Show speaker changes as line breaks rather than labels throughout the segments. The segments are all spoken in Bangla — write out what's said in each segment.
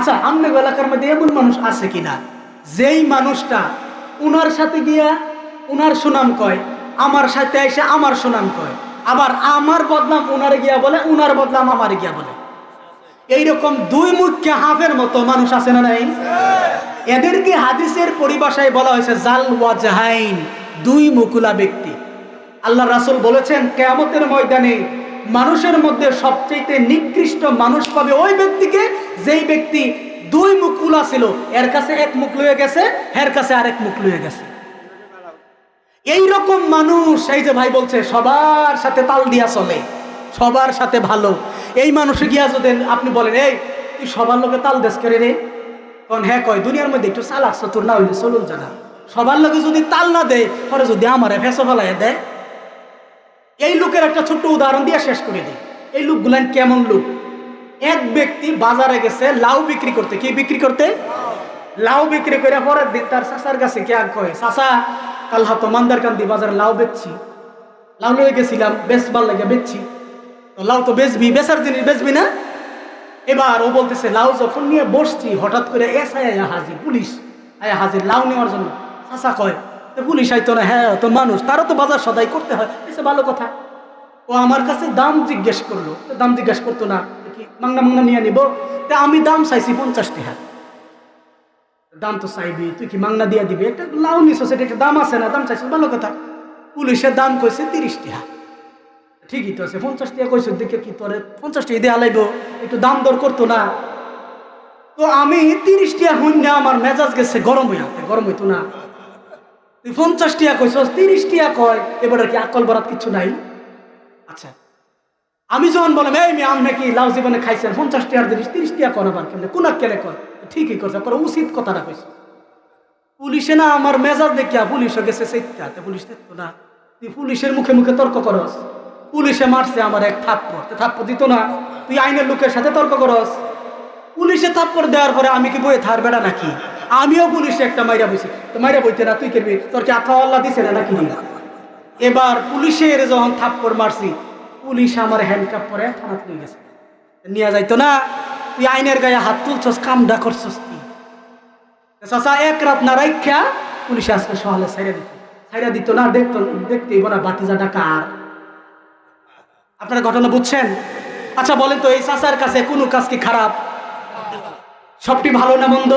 আচ্ছা আমনে এলাকার মধ্যে এমন মানুষ আছে কিনা? যেই মানুষটা উনার সাথে গিয়া উনার সুনাম কয়, আমার সাথে এসে আমার সুনাম কয়, আবার আমার বদনাম উনার গিয়া বলে, উনার বদনাম আমার গিয়া বলে। এইরকম দুই মুখ্য হাফের মতো মানুষ আছে না নাই? এদেরকে হাদিসের পরিভাষায় বলা হয়েছে জাল ওয়াজাহাইন, দুই মুকুলা ব্যক্তি। আল্লাহ রাসুল বলেছেন, কেয়ামতের ময়দানে মানুষের মধ্যে সবচেয়ে নিকৃষ্ট মানুষ পাবে ওই ব্যক্তিকে যেই ব্যক্তি দুই মুকুলা ছিল এর কাছে এক মুখ লয়ে গেছে এর কাছে আরেক মুখ লয়ে গেছে। এই রকম মানুষ, এই যে ভাই বলছে, সবার সাথে তাল দিয়া চলে, সবার সাথে ভালো। এই মানুষে গিয়া যদি আপনি বলেন, এই, তুই সবার লোকে তাল দেশ করে রে? কারণ হ্যাঁ কয়, দুনিয়ার মধ্যে একটু চালাক চতুর না হইলে চলুন জানা। সবার লোকে যদি তাল না দেয়, পরে যদি আমারে ফেসো ফেলাই দেয়। এই লোকের একটা ছোট্ট উদাহরণ দিয়ে শেষ করে দিই। এই লোকগুলান কেমন লোক? ব্যক্তি বাজারে গেছে, লাউ বিক্রি করতে। কি বিক্রি করতে? লাউ বিক্রি করে পরের দিন তার চাচার কাছে কে কয়, চাচা, কাল হাতো মান্দার কান্দি বাজারে লাউ বেচছি। লাউ লয়ে গেছিলাম, বেশ বেচবার লাগে বেচছি। তো লাউ তো বেচবি, বেচার জিনিস বেচবি না? এবার ও বলতেছে, লাউ যখন নিয়ে বসছি, হঠাৎ করে এস আয়া হাজির, পুলিশ আয়া হাজির লাউ নেওয়ার জন্য। চাচা কয়, তো পুলিশ আইতো না হ্যাঁ তো মানুষ, তারও তো বাজার সদাই করতে হয়, এসে ভালো কথা। ও আমার কাছে দাম জিজ্ঞেস করল দাম জিজ্ঞেস করতো না। মাংনা মাংনা নিয়ে নিব। তা আমি দাম চাইছি পঞ্চাশ টাকা। দাম তো চাইবি, তুই কি মাংনা দিয়া দিবি? একটা লাউ নিছো, সেটা একটা দাম আছে না, দাম চাইছিস ভালো কথা। পুলিশের দাম কইছে তিরিশ টাকা। ঠিকই তো আছে, পঞ্চাশ টাকা কইছে, দেখে কি তোরে পঞ্চাশ টাকা দিয়ে আলাইব একটু দাম দর করতো না। তো আমি তিরিশ টাকা হইন না আমার মেজাজ গেছে গরম হয়ে গরম হইতো না। তুই পঞ্চাশ টাকা কইছ তিরিশ টাকা কয়, এবার আর কি আকল বরাত কিছু নাই। আচ্ছা। আমি যখন বললাম, এই মেয়ে, আপনি কি লাউ জীবনে খাইছেন? পঞ্চাশ টাকার জিনিস, তিরিশ টাকা করাবার কেমনে? কোনাক কেলে কয়? ঠিকই করছে করে উচিত কথাটা কইছে। পুলিশে না আমার মেজাজ দেখিয়া পুলিশও গেছে সেইটাতে পুলিশ দেখতো না। তুই পুলিশের মুখে মুখে তর্ক করস। পুলিশে মারছে আমার এক থাপ্পড়, তো থাপ্পড় দিত না। তুই আইনের লোকের সাথে তর্ক করস। পুলিশে থাপ্পড় দেওয়ার পরে আমি কি বইয়ে থার বেড়া নাকি? আমিও পুলিশে একটা মাইরা বইছি। তো মাইরা বইতে না, তুই করবি? তোর কি আথা আল্লাহ দিছে না নাকি? এবার পুলিশের যখন থাপ্পড় মারছি পুলিশ আমার হ্যান্ডকাপ পরে থানাতে নিয়ে গেছে। নিয়ে যাইতো না, তুই আইনের গায়ে হাত তুলছস, কামডা করছস কি? চাচা, এক রাত না রাইখা পুলিশ আজকে সহালে ছাইরা দিত ছাইরা দিত না, দেখতো দেখতেই না, বাতিজাটা কার? আপনারা ঘটনা বুঝছেন? আচ্ছা বলেন তো, এই চাচার কাছে কোনো কাজ কি খারাপ? সবটি ভালো না মন্দ?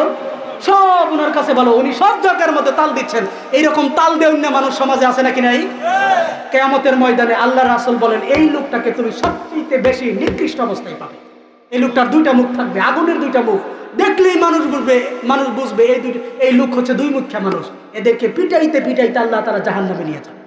সব ওনার কাছে বলো, উনি সব জায়গার মধ্যে তাল দিচ্ছেন। এইরকম তাল দেউন অন্য মানুষ সমাজে আছে নাকি নাই? কেয়ামতের ময়দানে আল্লাহ রাসুল বলেন, এই লোকটাকে তুমি সবচেয়ে বেশি নিকৃষ্ট অবস্থায় পাবে। এই লোকটার দুইটা মুখ থাকবে, আগুনের দুইটা মুখ। দেখলেই মানুষ বুঝবে মানুষ বুঝবে, এই দুই এই লোক হচ্ছে দুই মুখ্যা মানুষ। এদেরকে পিটাইতে পিটাইতে আল্লাহ তারা জাহান্নামে নিয়ে যাবে।